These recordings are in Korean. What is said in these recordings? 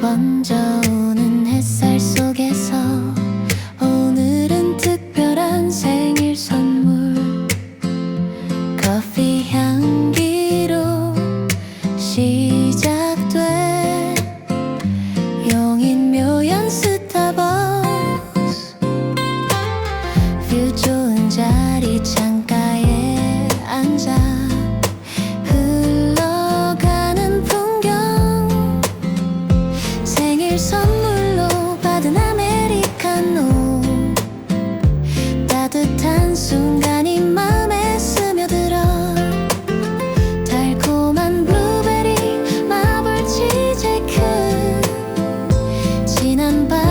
번져 오는 햇살 속에서 오늘은 특별한 생일 선물. 커피 향기로 시 선물로 받은 아메리카노. 따뜻한 순간이 마음에 스며들어. 달콤한 블루베리 마블 치즈케이크. 진한 바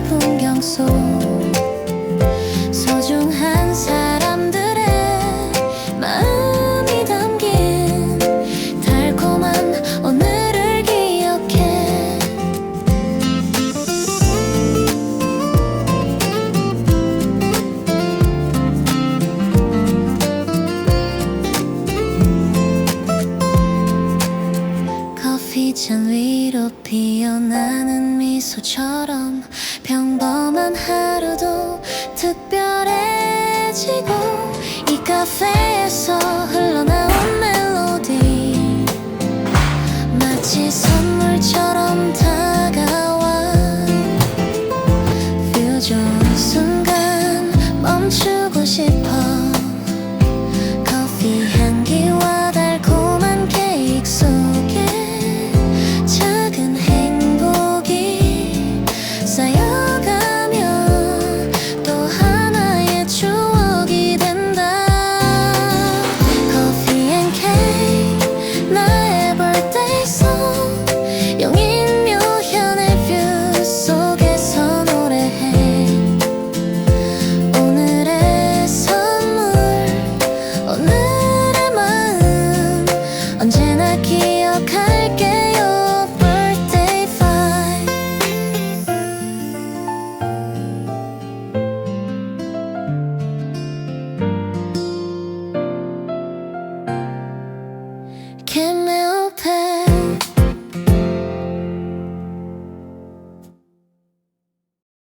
풍경 속 잔 위로 피어나는 미소처럼 평범한 하루도 특별해지고 이 카페에서 흘러나온 멜로디. 마치 선물처럼 다가와 뷰 좋은 순간 멈추고 싶어